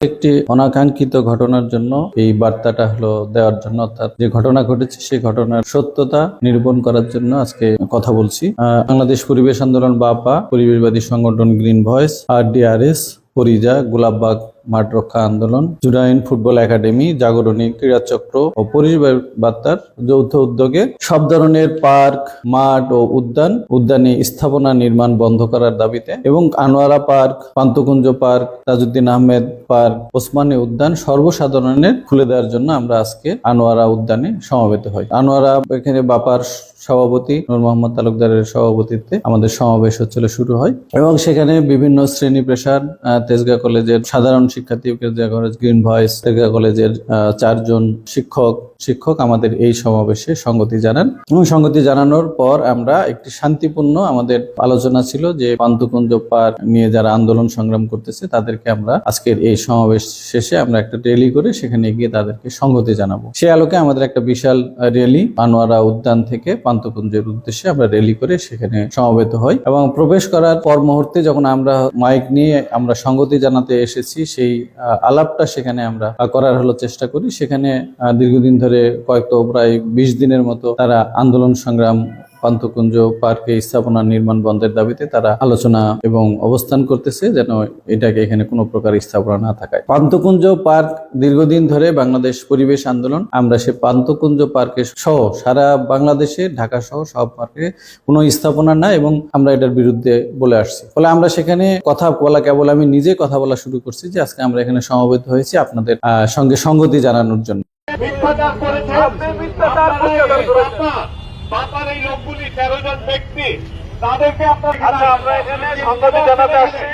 একটি অনাকাঙ্ক্ষিত ঘটনার জন্য এই বার্তাটা হলো দেওয়ার জন্য, অর্থাৎ যে ঘটনা ঘটেছে সেই ঘটনার সত্যতা নিরূপণ করার জন্য আজকে কথা বলছি। বাংলাদেশ পরিবেশ আন্দোলন বাপা, পরিবেশবাদী সংগঠন গ্রিন ভয়েস, আর ডিআরএস পরিজা, গোলাপবাগ মাঠ রক্ষা আন্দোলন, জুরাইন ফুটবল একাডেমি, জাগরণী ক্রীড়া চক্র ও পরিবেশ বার্তার যৌথ উদ্যোগে সব ধরনের পার্ক, মাঠ ও উদ্যান, উদ্যানে স্থাপনা নির্মাণ বন্ধ করার দাবিতে এবং Anowara park, Panthakunja park, Tajuddin Ahmed park, Osmani উদ্যান সর্বসাধারণের খুলে দেওয়ার জন্য আমরা আজকে আনোয়ারা উদ্যানে সমাবেত হই। আনোয়ারা এখানে বাপার সভাপতি নূর মোহাম্মদ তালুকদারের সভাপতিত্বে আমাদের সমাবেশ হচ্ছিল শুরু হয় এবং সেখানে বিভিন্ন শ্রেণি পেশার তেজগাঁ কলেজের সাধারণ গ্রিন ভয়েস তেজগাঁ কলেজের চারজন শিক্ষক শিক্ষক আমাদের এই সমাবেশে সঙ্গতি জানান। এবং সঙ্গতি জানানোর পর আমরা একটি শান্তিপূর্ণ আমাদের আলোচনা ছিল যে পান্তকুঞ্জ পার নিয়ে যারা আন্দোলন সংগ্রাম করতেছে, তাদেরকে আমরা আজকের এই সমাবেশ শেষে আমরা একটা র্যালি করে সেখানে গিয়ে তাদেরকে সংগতি জানাব। সে আলোকে আমাদের একটা বিশাল র্যালি আনোয়ারা উদ্যান থেকে পান্তকুঞ্জের উদ্দেশ্যে আমরা র্যালি করে সেখানে সমবেত হই। এবং প্রবেশ করার পর মুহূর্তে যখন আমরা মাইক নিয়ে আমরা সংগতি জানাতে এসেছি সেই আলাপটা সেখানে আমরা করার হলো চেষ্টা করি। সেখানে দীর্ঘদিন ধরে কয়েকটা প্রায় বিশ দিনের মতো তারা আন্দোলন সংগ্রাম পান্তকুঞ্জ পার্কে স্থাপনা নির্মাণ বন্ধের দাবিতে তারা আলোচনা এবং অবস্থান করতেছে যেন এটাকে এখানে কোনো প্রকার স্থাপনা না থাকায়। পান্তকুঞ্জ পার্ক দীর্ঘদিন ধরে বাংলাদেশ পরিবেশ আন্দোলন, আমরা সে পান্তকুঞ্জ পার্কে সহ সারা বাংলাদেশে, ঢাকা সহ সব পার্কে কোনো স্থাপনা না এবং আমরা এটার বিরুদ্ধে বলে আসছি। ফলে আমরা সেখানে কথা বলা, কেবল আমি নিজে কথা বলা শুরু করছি যে আজকে আমরা এখানে সমবেত হয়েছি আপনাদের সঙ্গে সঙ্গতি জানানোর জন্য। আপনারা এই লোকগুলি তেরো জন ব্যক্তি তাদেরকে আপনার আচ্ছা আমরা এখানে সংবাদে জানাতে আসছি।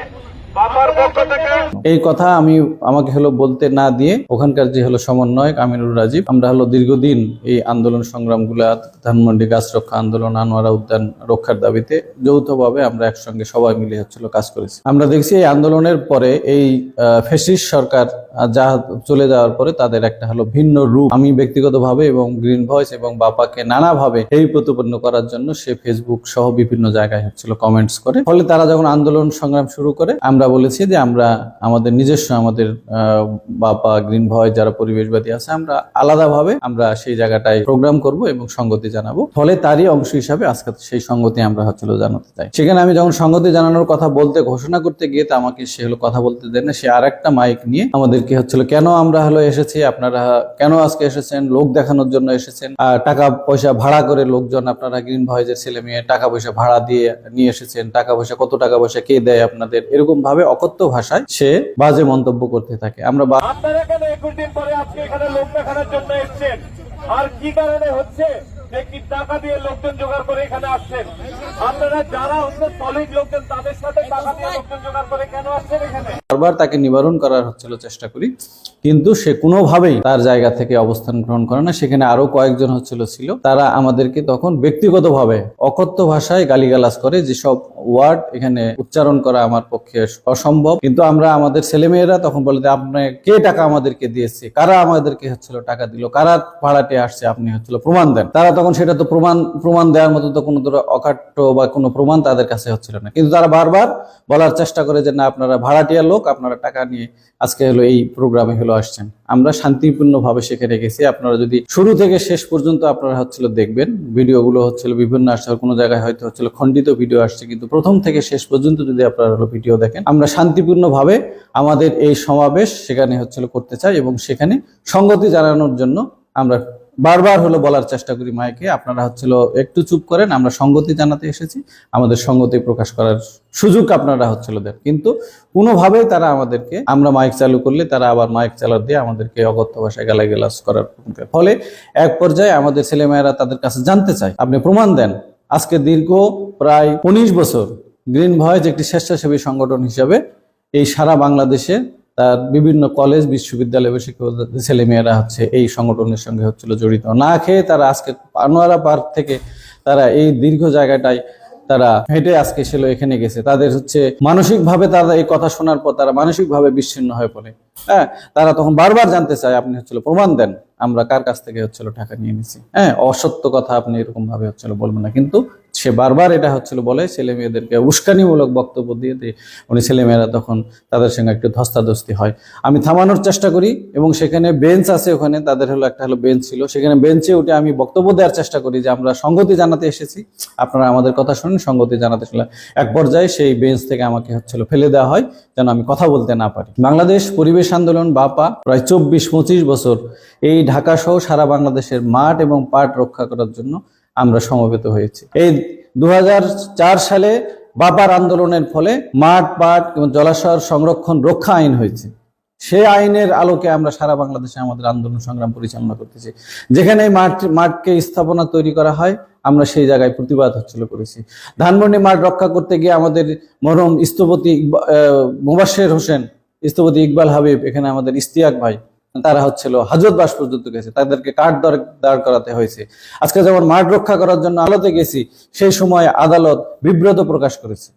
এই কথা আমি আমাকে হলো বলতে না দিয়ে ওখানকার যে হলো সমন্বয়ক আমিনুর রাজীব, আমরা হলো দীর্ঘদিন এই আন্দোলন সংগ্রামগুলা, ধানমন্ডি গাছ রক্ষা আন্দোলন, আনোয়ারা উদ্যান রক্ষার দাবিতে যৌথভাবে আমরা একসঙ্গে সবাই মিলে হচ্ছিল কাজ করেছি। আমরা দেখছি এই আন্দোলনের পরে এই ফেসিস সরকার যা চলে যাওয়ার পরে তাদের একটা হলো ভিন্ন রূপ। আমি ব্যক্তিগতভাবে এবং গ্রিন ভয়েস এবং বাপাকে নানাভাবে এই প্রতিপন্ন করার জন্য সে ফেসবুক সহ বিভিন্ন জায়গায় হচ্ছিল কমেন্টস করে। ফলে তারা যখন আন্দোলন সংগ্রাম শুরু করে, আমরা বলেছি যে আমরা আমাদের নিজস্ব, আমাদের বাপা গ্রিন ভয় যারা পরিবেশবাদী আছে, আমরা আলাদাভাবে আমরা সেই জায়গাটায় প্রোগ্রাম করব এবং সংগতি জানাব। ফলে তারই অংশ হিসাবে আজকে সেই সংগতি আমরা হচ্ছিল জানাতে চাই। সেখানে আমি যখন সংগতি জানানোর কথা বলতে, ঘোষণা করতে গিয়ে তা আমাকে সে হলো কথা বলতে দেন না, সে আর একটা মাইক নিয়ে আমাদেরকে হচ্ছিল, কেন আমরা হলো এসেছি? আপনারা কেন আজকে এসেছেন? লোক দেখানোর জন্য এসেছেন? আর টাকা পয়সা ভাড়া করে লোকজন আপনারা গ্রিন ভয়েজের ছেলে মেয়ে টাকা পয়সা ভাড়া দিয়ে নিয়ে এসেছেন? টাকা পয়সা কত টাকা পয়সা কে দেয় আপনাদের? এরকম ভাবে অকথ্য ভাষায় সে বাজে মন্তব্য করতে থাকে। আমরা আপনারা এখানে একুশ দিন পরে আজকে এখানে লোক দেখানোর জন্য এসছেন? আর কি কারণে হচ্ছে? যে টাকা দিয়ে লোকজন জোগাড় করে এখানে আসছেন? আপনারা যারা হচ্ছে সলিড লোকজন, তাদের সাথে টাকা দিয়ে লোকজন জোগাড় করে কেন আসছেন এখানে? বারবার তাকে নিবারণ করার হচ্ছিল চেষ্টা করি। কিন্তু সে কোনোভাবেই তার জায়গা থেকে অবস্থান গ্রহণ করে না। সেখানে আরও কয়েকজন হচ্ছিল, ছিল। তারা আমাদেরকে তখন ব্যক্তিগতভাবে অকথ্য ভাষায় গালিগালাজ করে, যেসব ওয়ার্ড এখানে উচ্চারণ করা আমার পক্ষে অসম্ভব। কিন্তু আমরা আমাদের ছেলেমেয়েরা তখন বলে আপনি কে টাকা আমাদেরকে দিয়েছে? কারা আমাদেরকে হচ্ছিল টাকা দিল? কারা ভাড়াটে আসছে? আপনি হচ্ছিল প্রমাণ দেন। তারা তখন সেটা তো প্রমাণ প্রমাণ দেওয়ার মতো তো কোনো অকাট্য বা কোনো প্রমাণ তাদের কাছে হচ্ছিল না। কিন্তু তারা বারবার বলার চেষ্টা করে যে, না, আপনারা ভাড়াটিয়া লোক আপনারা টাকা নিয়ে আজকে হলো এই প্রোগ্রামে হলো আসছেন। আমরা শান্তিপূর্ণ ভাবে সেখানে গেছি। আপনারা যদি শুরু থেকে শেষ পর্যন্ত আপনারা হচ্ছিল দেখবেন, ভিডিওগুলো হচ্ছিল বিভিন্ন আসছে কোনো জায়গায় হয়তো হচ্ছিল খণ্ডিত ভিডিও আসছে, কিন্তু প্রথম থেকে শেষ পর্যন্ত যদি আপনারা হলো ভিডিও দেখেন, আমরা শান্তিপূর্ণ ভাবে আমাদের এই সমাবেশ সেখানে হচ্ছিল করতে চাই এবং সেখানে সংগতি জানানোর জন্য আমরা বারবার হলো বলার চেষ্টা করি মাইকে। আপনারা হচ্ছিল একটু চুপ করেন, আমরা সঙ্গতি জানাতে এসেছি। আমাদের সঙ্গতি প্রকাশ করার সুযোগ আপনারা হচ্ছিল দেন। কিন্তু কোনোভাবেই তারা আমাদেরকে, আমরা মাইক চালু করলে তারা আবার মাইক চালার দিয়ে আমাদেরকে অগত্য ভাষায় গালাগালাজ করার ফলে এক পর্যায়ে আমাদের ছেলেমেয়েরা তাদের কাছে জানতে চায়, আপনি প্রমাণ দেন। আজকে দীর্ঘ প্রায় উনিশ বছর গ্রিন ভয়েজ একটি স্বেচ্ছাসেবী সংগঠন হিসাবে এই সারা বাংলাদেশে তার বিভিন্ন কলেজ বিশ্ববিদ্যালয় ছেলেমেয়েরা হচ্ছে এই সংগঠনের সঙ্গে হচ্ছিল জড়িত। না খেয়ে তারা আজকে আনোয়ারা পার্ক থেকে তারা এই দীর্ঘ জায়গাটায় তারা হেঁটে আজকে ছিল, এখানে গেছে। তাদের হচ্ছে মানসিকভাবে তারা এই কথা শোনার পর তারা মানসিকভাবে বিচ্ছিন্ন হয়ে পড়ে। হ্যাঁ তারা তখন বারবার জানতে চায়, আপনি হচ্ছিল প্রমাণ দেন, আমরা কার কাছ থেকে হচ্ছিল টাকা নিয়ে নিছি হ্যাঁ অসত্য কথা আপনি এরকম ভাবে হচ্ছিল বলবেন না। কিন্তু সে বারবার এটা হচ্ছিল বলে ছেলে মেয়েদেরকে উস্কানিমূলক বক্তব্য দিয়ে দিয়ে উনি ছেলেমেয়েরা তখন তাদের সঙ্গে একটু ধস্তাধস্তি হয়। আমি থামানোর চেষ্টা করি এবং সেখানে বেঞ্চ আছে ওখানে, তাদের হলো একটা হলো বেঞ্চ ছিল। সেখানে বেঞ্চে উঠে আমি বক্তব্য দেওয়ার চেষ্টা করি যে আমরা সংগতি জানাতে এসেছি। আপনারা আমাদের কথা শুনুন সংগতি জানাতে শুনলেন এক পর্যায়ে সেই বেঞ্চ থেকে আমাকে হচ্ছিল ফেলে দেওয়া হয় যেন আমি কথা বলতে না পারি। বাংলাদেশ পরিবেশ আন্দোলন, বাপা, প্রায় চব্বিশ পঁচিশ বছর এই ঢাকা সহ সারা বাংলাদেশের মাঠ এবং পাট রক্ষা করার জন্য আমরা সমবেত হয়েছি। এই দু হাজার চার সালে বাবার আন্দোলনের ফলে মাঠ পাট এবং জলাশয়ের সংরক্ষণ রক্ষা আইন হয়েছে। সেই আইনের আলোকে আমরা সারা বাংলাদেশে আমাদের আন্দোলন সংগ্রাম পরিচালনা করতেছি। যেখানে মাঠ, মাঠকে স্থাপনা তৈরি করা হয়, আমরা সেই জায়গায় প্রতিবাদ হচ্ছিল করেছি। ধানমন্ডি মাঠ রক্ষা করতে গিয়ে আমাদের মরম স্থপতি মুবাশের হোসেন, স্থপতি ইকবাল হাবিব, এখানে আমাদের ইস্তিয়াক ভাই তারা হচ্ছিল হাজত বাস পর্যন্ত গেছে, তাদেরকে কাঠ দাঁড় করাতে হয়েছে। আজকে যেমন মাঠ রক্ষা করার জন্য আদালতে গেছি, সেই সময় আদালত বিব্রত প্রকাশ করেছে।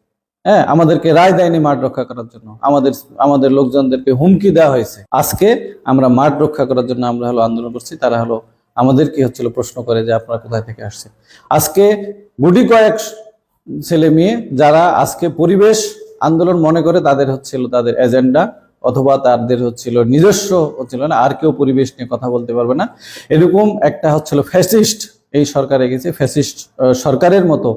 হ্যাঁ আমাদেরকে রায় দেয়নি মাঠ রক্ষা করার জন্য। আমাদের আমাদের লোকজনদেরকে হুমকি দেওয়া হয়েছে। আজকে আমরা মাঠ রক্ষা করার জন্য আমরা হলো আন্দোলন করছি, তারা হলো আমাদের কি হচ্ছিল প্রশ্ন করে যে আপনারা কোথায় থেকে আসছে আজকে গুটি কয়েক ছেলে মেয়ে যারা আজকে পরিবেশ আন্দোলন মনে করে তাদের হচ্ছিল তাদের এজেন্ডা। অথবা তাদের হচ্ছিল নিজস্ব হচ্ছিল না, আর কেউ পরিবেশ নিয়ে কথা বলতে পারবে না। এরকম একটা হচ্ছিল ফ্যাসিস্ট, এই সরকারে গেছে ফ্যাসিস্ট সরকারের মতো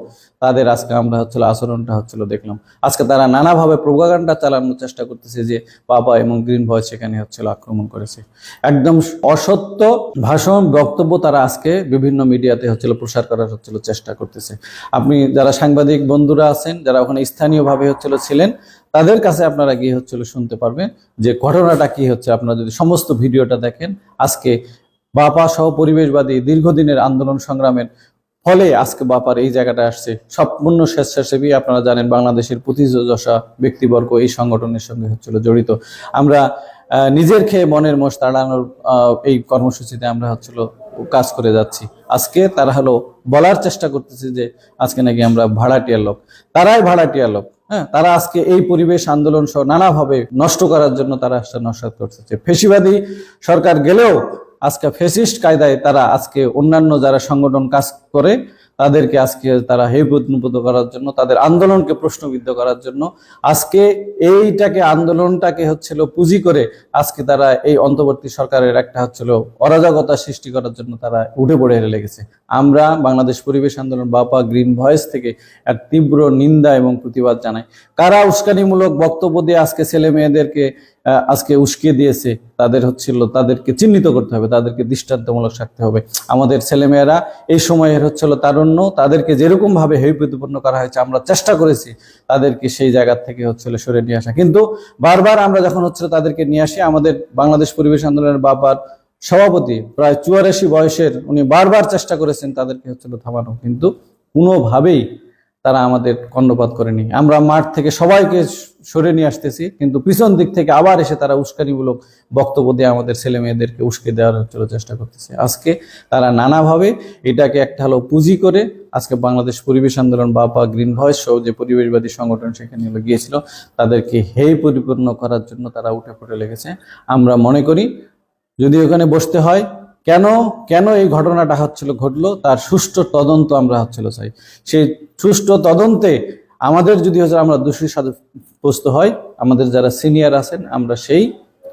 তাদের আজকে আমরা হচ্ছিল আচরণটা হচ্ছিল দেখলাম। আজকে তারা নানাভাবে প্রোপাগান্ডা চালানোর চেষ্টা করতেছে যে বাবা এবং গ্রিন ভয়েস সেখানে হচ্ছিল আক্রমণ করেছে। একদম অসত্য ভাষণ, বক্তব্য তারা আজকে বিভিন্ন মিডিয়াতে হচ্ছিল প্রসার করার হচ্ছিল চেষ্টা করতেছে। আপনি যারা সাংবাদিক বন্ধুরা আছেন, যারা ওখানে স্থানীয়ভাবে হচ্ছিল ছিলেন তাদের কাছে আপনারা গিয়ে হচ্ছিল শুনতে পারবেন যে ঘটনাটা কি হচ্ছে। আপনারা যদি সমস্ত ভিডিওটা দেখেন, আজকে বাপা সহ পরিবেশবাদী দীর্ঘদিনের আন্দোলন সংগ্রামের ফলে আজকে বাপার এই জায়গাটা আসছে। সম্পূর্ণ স্বেচ্ছাসেবী আপনারা জানেন বাংলাদেশের প্রতিযোজা ব্যক্তিবর্গ এই সংগঠনের সঙ্গে হচ্ছিল জড়িত। আমরা নিজের খেয়ে মনের মোষ তাড়ানোর এই কর্মসূচিতে আমরা হচ্ছিল কাজ করে যাচ্ছি। আজকে তারা হলো বলার চেষ্টা করতেছে যে আজকে নাকি আমরা ভাড়াটিয়া লোক। তারাই ভাড়াটিয়া লোক হ্যাঁ? তারা আজকে এই পরিবেশ আন্দোলন সহ নানাভাবে নষ্ট করার জন্য তারা নস্বাত করতেছে। ফেসিবাদী সরকার গেলেও আজকে ফেসিস্ট কায়দায় তারা আজকে অন্যান্য যারা সংগঠন কাজ করে তাদেরকে আজকে তারা হেয়প্রতিপদ করার জন্য, তাদের আন্দোলনকে প্রশ্নবিদ্ধ করার জন্য, আজকে এইটাকে আন্দোলনটাকে হচ্ছিল পুঁজি করে আজকে তারা এই অন্তর্বর্তী সরকারের একটা হচ্ছিল অরাজকতা সৃষ্টি করার জন্য তারা উঠে পড়ে লেগেছে। আমরা বাংলাদেশ পরিবেশ আন্দোলন বাপা গ্রিন ভয়েস থেকে এক তীব্র নিন্দা এবং প্রতিবাদ জানাই। কারা উস্কানিমূলক বক্তব্য দিয়ে আজকে ছেলে মেয়েদেরকে আজকে উস্কিয়ে দিয়েছে, তাদের হচ্ছিল, তাদেরকে চিহ্নিত করতে হবে, তাদেরকে দৃষ্টান্তমূলক থাকতে হবে। আমাদের ছেলেমেয়েরা এই সময়ের হচ্ছিল তারুণ্য তাদেরকে যেরকম ভাবে হেয় প্রতিপন্ন করা হয়েছে, আমরা চেষ্টা করেছি তাদেরকে সেই জায়গা থেকে হচ্ছিল সরে নিয়ে আসা। কিন্তু বারবার আমরা যখন হচ্ছিল তাদেরকে নিয়ে আসি, আমাদের বাংলাদেশ পরিবেশ আন্দোলনের বাবার সভাপতি, প্রায় চুয়ারাশি বয়সের, উনি বারবার চেষ্টা করেছেন তাদেরকে হচ্ছিল থামানো। কিন্তু কোনোভাবেই তারা আমাদের কর্ণপাত করেনি। আমরা মাঠ থেকে সবাইকে সরে নিয়ে আসতেছি, কিন্তু পিছন দিক থেকে আবার এসে তারা উস্কানিমূলক বক্তব্য দিয়ে আমাদের ছেলে মেয়েদেরকে উস্কে দেওয়ার চেষ্টা করতেছে। আজকে তারা নানাভাবে এটাকে একটা হলো পুঁজি করে, আজকে বাংলাদেশ পরিবেশ আন্দোলন বাপা গ্রিন ভয়েস সহ যে পরিবেশবাদী সংগঠন সেখানে গিয়েছিল, তাদেরকে হেয় পরিপূর্ণ করার জন্য তারা উঠে পড়ে লেগেছে। আমরা মনে করি, যদি ওখানে বসতে হয় কেন কেন এই ঘটনাটা হচ্ছিল, ঘটলো? তার সুষ্ঠু তদন্ত আমরা হচ্ছিল চাই। সেই সুষ্ঠু তদন্তে আমাদের যদি হচ্ছে আমরা দোষী সাব্যস্ত হয় আমাদের যারা সিনিয়র আছেন, আমরা সেই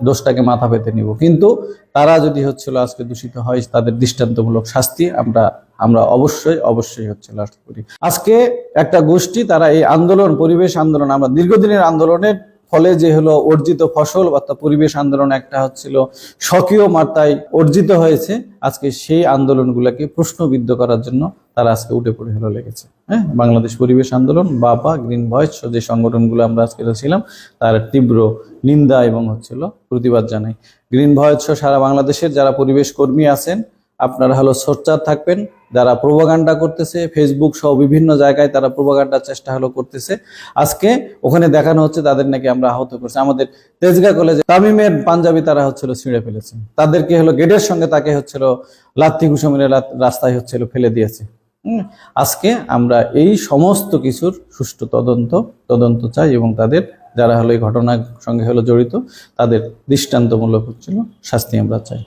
দোষটাকে মাথা পেতে নিব। কিন্তু তারা যদি হচ্ছিল আজকে দূষিত হয়, তাদের দৃষ্টান্তমূলক শাস্তি আমরা আমরা অবশ্যই অবশ্যই হচ্ছে লাস্ট করি। আজকে একটা গোষ্ঠী, তারা এই আন্দোলন, পরিবেশ আন্দোলন, আমরা দীর্ঘদিনের আন্দোলনের ফলে যে হলো অর্জিত ফসল অর্থাৎ পরিবেশ আন্দোলন একটা হচ্ছিল স্বকীয় মাত্রায় অর্জিত হয়েছে। আজকে সেই আন্দোলনগুলোকে প্রশ্নবিদ্ধ করার জন্য তারা আজকে উঠে পড়ে হলো লেগেছে। হ্যাঁ বাংলাদেশ পরিবেশ আন্দোলন বাপা গ্রিন ভয়েস, যে সংগঠনগুলো আমরা আজকে ছিলাম তার তীব্র নিন্দা এবং হচ্ছিল প্রতিবাদ জানাই। গ্রিন ভয়েস সারা বাংলাদেশের যারা পরিবেশ কর্মী আছেন, আপনারা হলো সোচ্চার থাকবেন। যারা প্রোপাগান্ডা করতেছে ফেসবুক সহ বিভিন্ন জায়গায় তারা প্রোপাগান্ডার চেষ্টা হলো করতেছে। আজকে ওখানে দেখানো হচ্ছে তাদের নাকি আমরা আহত করছি। আমাদের তেজগা কলেজে তামিমের পাঞ্জাবি তারা হচ্ছিল ছিঁড়ে ফেলেছে। তাদেরকে হলো গেটের সঙ্গে তাকে হচ্ছিল লাত্তি ঘুষমের রাস্তায় হচ্ছিল ফেলে দিয়েছে। আজকে আমরা এই সমস্ত কিছুর সুষ্ঠু তদন্ত তদন্ত চাই এবং তাদের যারা হলো এই ঘটনার সঙ্গে হলো জড়িত, তাদের দৃষ্টান্তমূলক হচ্ছিল শাস্তি আমরা চাই।